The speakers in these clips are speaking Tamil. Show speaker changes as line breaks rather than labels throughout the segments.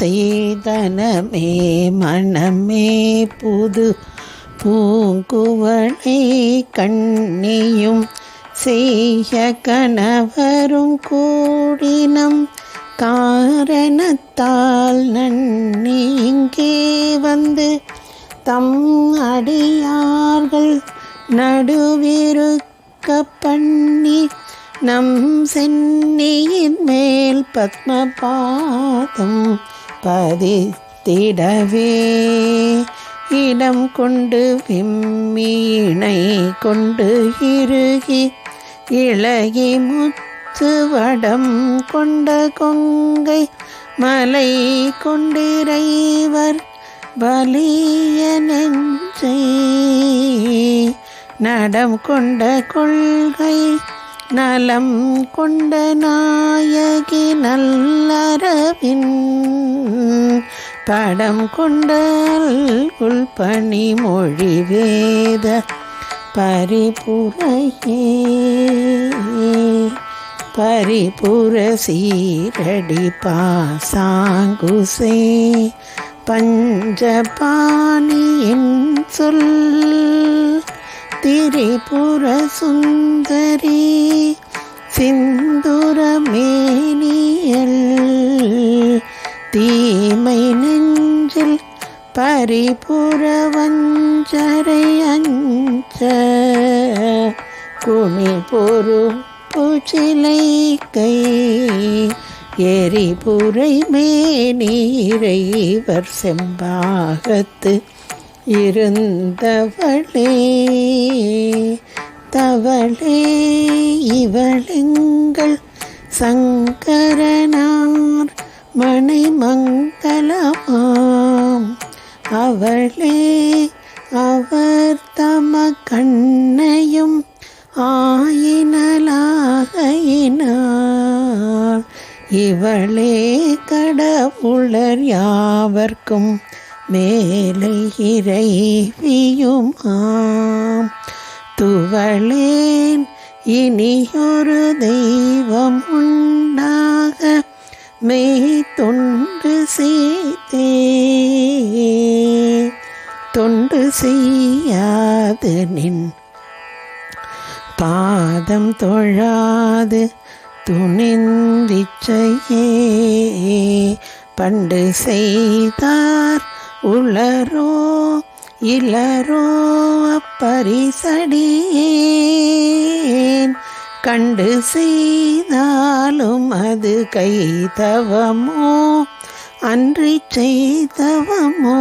செய்தனமே மனமே புது பூங்குவனை கண்ணியும் செய்ய கணவரும் கூடினம். காரணத்தால் நன்னி இங்கே வந்து தம் அடியார்கள் நடுவிருக்க பண்ணி நம் சென்னியின் மேல் பத்மபாதம் பதித்திடவே. இடம் கொண்டு விம்மியினை கொண்டு இறுகி இளகி முத்து வடம் கொண்ட கொங்கை மலை கொண்டிறைவர் பலிய நெஞ்சை. நடம் கொண்ட கொள்கை நலம் கொண்ட நாயகி நல்லரவின் படம் கொண்டல் உள்பணி மொழி வேத பரிபுரையே. பரிபுர சீரடி பாசாங்குசே. பஞ்சபாணியின் சொல் திரிபுர சுந்தரி சிந்துரமேனியல். தீமை நெஞ்சில் பரிபுர வஞ்சரை அஞ்ச குனி பொறு புச்சிலை கை எரிபுரை மேனீரைவர் செம்பாகத்து இருந்தவளே தவளே இவளுங்கள் சங்கரனார் மணிமங்கலமாம். அவளே அவர் தம கண்ணையும் ஆயினலாகினார் இவளே கடவுளர் யாவர்க்கும் மேலை இறைவியுமாம். ஆம் துவளேன் இனியொரு தெய்வம் உண்டாக மெய் தொண்டு செய்தே. தொண்டு செய்யாது நின். பாதம் தொழாது துணிந்திச்சையே பண்டு செய்தார் உளரோ இளரோ அப்பரிசடியேன் கண்டு செய்தாலும் அது கைதவமோ அன்றி செய்தவமோ.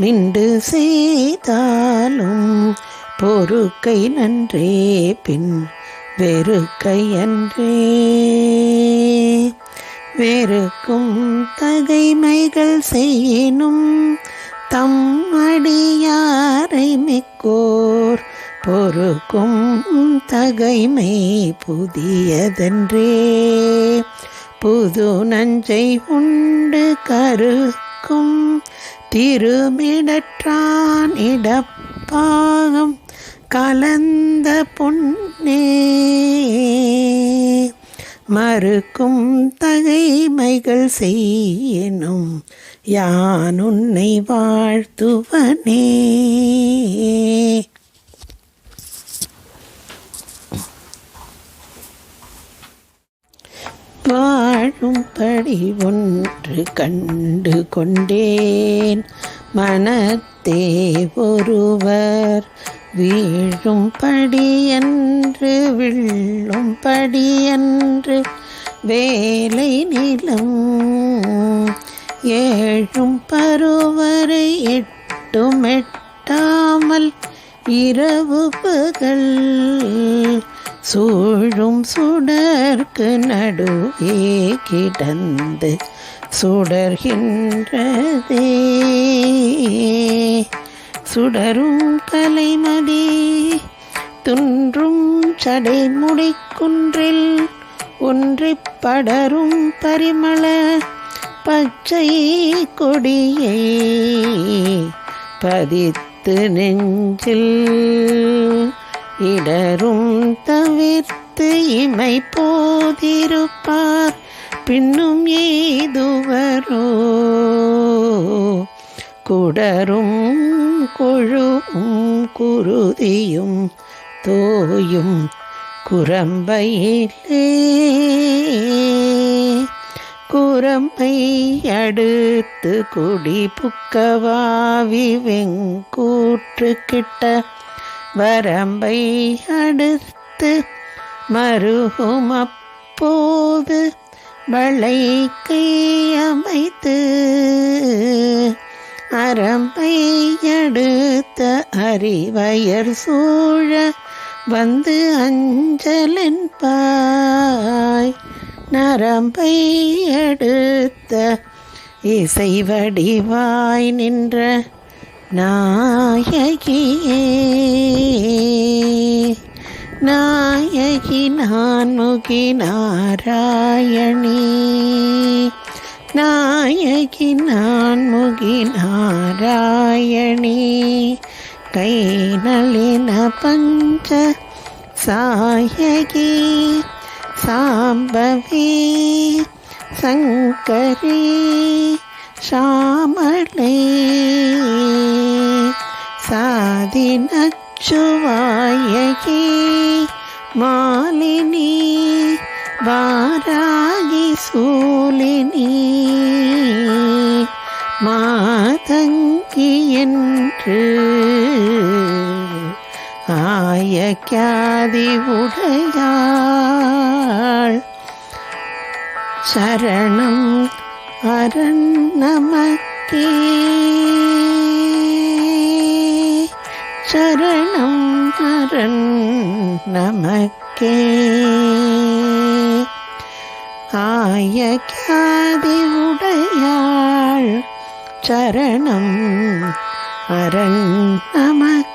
மிண்டு செய்தாலும் பொறுக்கை நன்றே பின் வெறுக்கை அன்றே. வெறுக்கும் தகைமைகள் செய்யினும் தம் அடியாரை மிக்கோர் பொறுக்கும் தகைமை புதியதென்றே. புது நஞ்சை உண்டு கருக்கும் திருமிடற்றான் இடப்பாகம் கலந்த பொன்னே. மறுக்கும் தகைமைகள் செய்யணும். யான் உன்னை வாழ்த்துவனே. வாழும்படி ஒன்று கண்டு கொண்டேன். மனத்தே ஒருவர் வீழும்படி என்று விள்ளும்படி என்று வேலை நிலம் ஏழும் பருவரை எட்டும் எட்டாமல் இரவு பகல் சூழும் சுடர்க்கு நடுவே கிடந்து சுடர்கின்றதே. சுடரும் தலைமதி துன்றும் சடைமுடி குன்றில் ஒன்றிப் படரும் பரிமள பச்சை கொடியை பதித்து நெஞ்சில் இடரும் தவிர்த்து இமை போதிருப்பார். பின்னும் ஏதுவரோ குடரும் குழுவும் குருதியும் தோயும் குரம்பையிலே. குரம்பை அடுத்து குடி புக்கவாவி வெங்கூற்று கிட்ட வரம்பை அடுத்து மருகும் அப்போது வளைக்கை அமைத்து அரம்பை அடுத்த அறிவயர் சூழ வந்து அஞ்சலன் பாய். நரம்பை அடுத்த இசை வடிவாய் நின்ற நாயகியே. நாயகி நான்முகி நாராயணி நாயகி நான்முகி நாராயணி கை நளின பஞ்ச சாயகி சாம்பவி சங்கரி சாமளை சாதி நச்சுவாயகி மாலினி வாராகி சூலினி. மாதங்கி என்று ഖ്യാതി ഉടയാൾ ശരണം അരണമക്കേ ശരണം അരണമക്കേ ആയ ഉടയാൾ ശരണം അരണമക്കേ